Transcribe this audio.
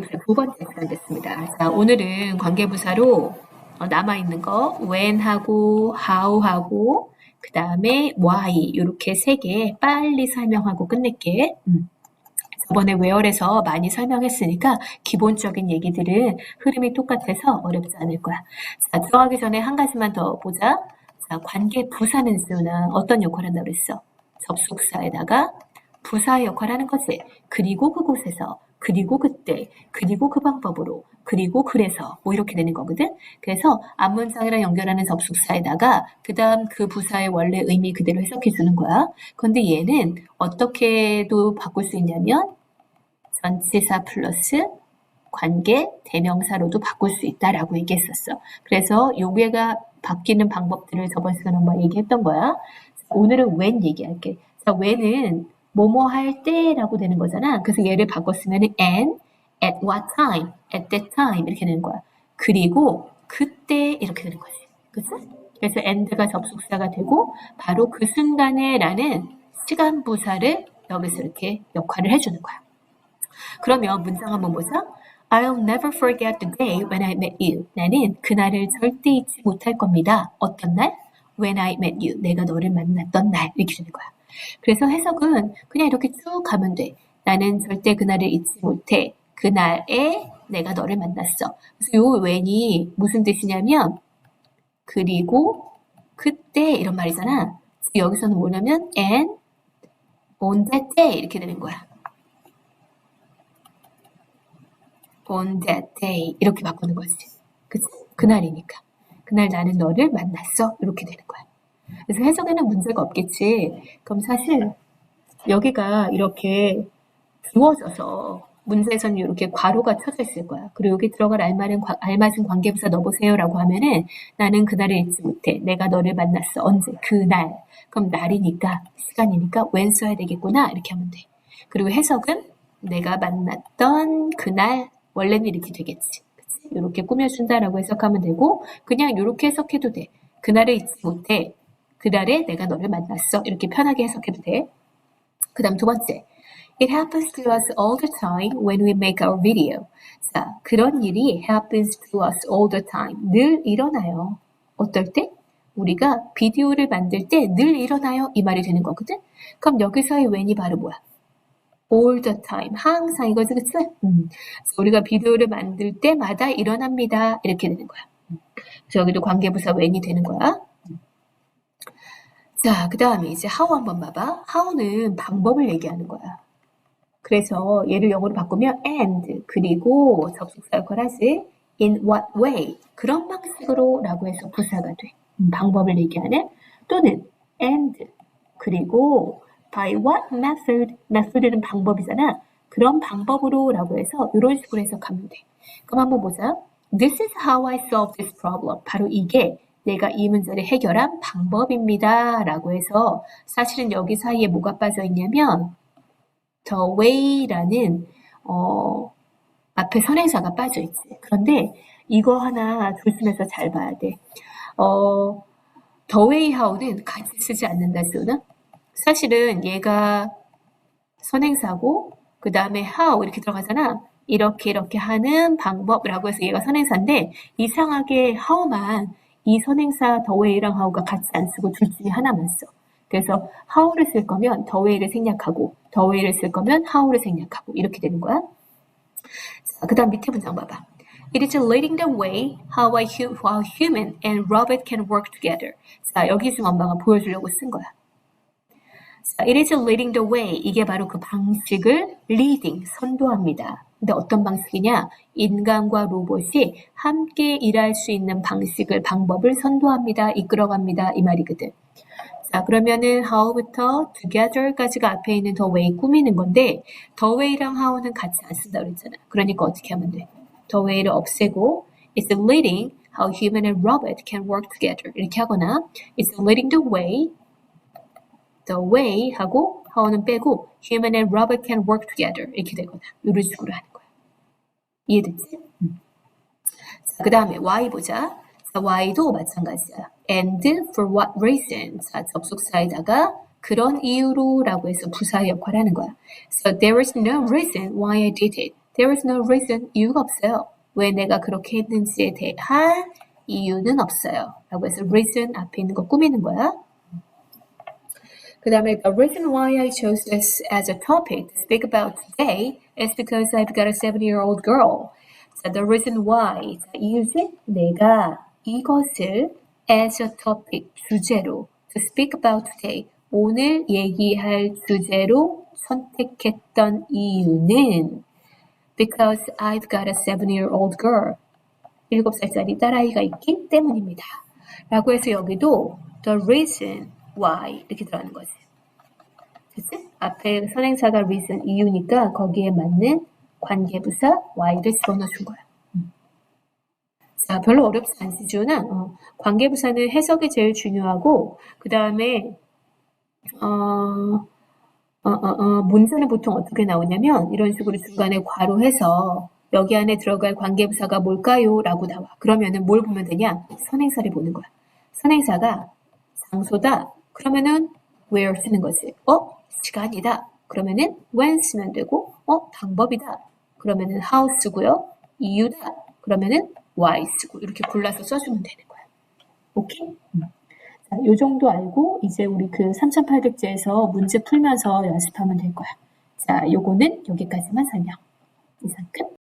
두 번째 시간 됐습니다. 자, 오늘은 관계부사로 어, 남아있는 거 when하고 how하고 그 다음에 why 이렇게 세 개 빨리 설명하고 끝낼게. 음. 저번에 where에서 많이 설명했으니까 기본적인 얘기들은 흐름이 똑같아서 어렵지 않을 거야. 자, 들어가기 전에 한 가지만 더 보자. 자, 관계 부사는 쓰는 어떤 역할을 한다고 그랬어? 접속사에다가 부사 역할을 하는 거지. 그리고 그곳에서, 그리고 그때, 그리고 그 방법으로, 그리고 그래서 뭐 이렇게 되는 거거든. 그래서 앞문장이랑 연결하는 접속사에다가 그 다음 그 부사의 원래 의미 그대로 해석해 주는 거야. 그런데 얘는 어떻게도 바꿀 수 있냐면 전치사 플러스 관계 대명사로도 바꿀 수 있다라고 얘기했었어. 그래서 요게가 바뀌는 방법들을 저번 시간에 한번 얘기했던 거야. 오늘은 when 얘기할게. 자, when은 뭐뭐 할 때라고 되는 거잖아. 그래서 얘를 바꿨으면 and, at what time, at that time 이렇게 되는 거야. 그리고 그때 이렇게 되는 거지. 그치? 그래서 and가 접속사가 되고 바로 그 순간에 라는 시간 부사를 여기서 이렇게 역할을 해주는 거야. 그러면 문장 한번 보자. I'll never forget the day when I met you. 나는 그날을 절대 잊지 못할 겁니다. 어떤 날? When I met you. 내가 너를 만났던 날. 이렇게 되는 거야. 그래서 해석은 그냥 이렇게 쭉 가면 돼. 나는 절대 그날을 잊지 못해. 그날에 내가 너를 만났어. 그래서 요 when이 무슨 뜻이냐면 그리고 그때 이런 말이잖아. 여기서는 뭐냐면 and on that day 이렇게 되는 거야. on that day 이렇게 바꾸는 거지. 그치? 그날이니까. 그날 나는 너를 만났어. 이렇게 되는 거야. 그래서 해석에는 문제가 없겠지. 그럼 사실 여기가 이렇게 두어져서 문제에서는 이렇게 괄호가 쳐져 있을 거야. 그리고 여기 들어갈 알맞은, 관- 알맞은 관계부사 넣어보세요라고 하면은 나는 그날을 잊지 못해. 내가 너를 만났어. 언제? 그날. 그럼 날이니까 시간이니까 when 써야 되겠구나. 이렇게 하면 돼. 그리고 해석은 내가 만났던 그날 원래는 이렇게 되겠지. 그치? 이렇게 꾸며준다라고 해석하면 되고 그냥 이렇게 해석해도 돼. 그날을 잊지 못해. 그날에 내가 너를 만났어. 이렇게 편하게 해석해도 돼. 그 다음 두 번째. It happens to us all the time when we make our video. 자, 그런 일이 happens to us all the time. 늘 일어나요. 어떨 때? 우리가 비디오를 만들 때 늘 일어나요. 이 말이 되는 거거든? 그럼 여기서의 when이 바로 뭐야? all the time. 항상 이거지, 그치? 음. 우리가 비디오를 만들 때마다 일어납니다. 이렇게 되는 거야. 음. 그래서 여기도 관계부사 when이 되는 거야. 자, 그 다음에 이제 how 한번 봐봐. how는 방법을 얘기하는 거야. 그래서 얘를 영어로 바꾸면 and 그리고 접속사 역할 하지 in what way 그런 방식으로 라고 해서 부사가 돼. 음, 방법을 얘기하는 또는 and 그리고 by what method method는 방법이잖아. 그런 방법으로 라고 해서 이런 식으로 해석하면 돼. 그럼 한번 보자. This is how I solve this problem. 바로 이게 내가 이 문제를 해결한 방법입니다. 라고 해서 사실은 여기 사이에 뭐가 빠져 있냐면 the way라는 어, 앞에 선행사가 빠져 있지. 그런데 이거 하나 조심해서 잘 봐야 돼. 어, the way how는 같이 쓰지 않는다, 쓰나? 사실은 얘가 선행사고 그 다음에 how 이렇게 들어가잖아. 이렇게 이렇게 하는 방법이라고 해서 얘가 선행사인데 이상하게 how만 이 선행사 way랑 how가 같이 안 쓰고 둘 중에 하나만 써. 그래서 how를 쓸 거면 way를 생략하고 way를 쓸 거면 how를 생략하고 이렇게 되는 거야. 자, 그다음 밑에 문장 봐봐. It is leading the way how, I, how human and robot can work together. 자, 여기 지금 엄마가 보여주려고 쓴 거야. 자, it is leading the way. 이게 바로 그 방식을 leading, 선도합니다. 근데 어떤 방식이냐? 인간과 로봇이 함께 일할 수 있는 방식을, 방법을 선도합니다. 이끌어갑니다. 이 말이거든. 자, 그러면은 how부터 together까지가 앞에 있는 the way 꾸미는 건데 the way랑 how는 같이 안 쓴다 그랬잖아. 그러니까 어떻게 하면 돼? the way를 없애고 it's leading how human and robot can work together 이렇게 하거나 it's leading the way the way 하고 how는 빼고 human and robot can work together 이렇게 되거나 이런 식으로 하는 거야. 이해됐지? 음. 자, 그 다음에 y 보자. 자, y도 마찬가지야. and for what reason? 자, 접속사에다가 그런 이유로 라고 해서 부사 역할을 하는 거야. So there is no reason why I did it. There is no reason. 이유가 없어요. 왜 내가 그렇게 했는지에 대한 이유는 없어요. 라고 해서 reason 앞에 있는 거 꾸미는 거야. 그 다음에 the reason why I chose this as a topic to speak about today is because I've got a seven-year-old girl. 자, the reason why. 자, 이유지? 내가 이것을 as a topic, 주제로 to speak about today. 오늘 얘기할 주제로 선택했던 이유는 because I've got a seven-year-old girl. 일곱 살짜리 딸아이가 있기 때문입니다. 라고 해서 여기도 the reason why 이렇게 들어가는 거지. 그치? 앞에 선행사가 reason 이유니까 거기에 맞는 관계부사 why를 집어넣어 준 거야. 음. 자, 별로 어렵지 지훈아? 어, 관계부사는 해석이 제일 중요하고, 그 다음에, 어, 어, 어, 어, 문제는 보통 어떻게 나오냐면, 이런 식으로 중간에 괄호해서, 여기 안에 들어갈 관계부사가 뭘까요? 라고 나와. 그러면은 뭘 보면 되냐? 선행사를 보는 거야. 선행사가 장소다. 그러면은 where 쓰는 거지. 어? 시간이다. 그러면은 when 쓰면 되고, 어? 방법이다. 그러면은 how 쓰고요. 이유다. 그러면은 why 쓰고 이렇게 골라서 써주면 되는 거야. 오케이? 음. 자, 요 정도 알고 이제 우리 그 3800제에서 문제 풀면서 연습하면 될 거야. 자, 요거는 여기까지만 설명. 이상 끝.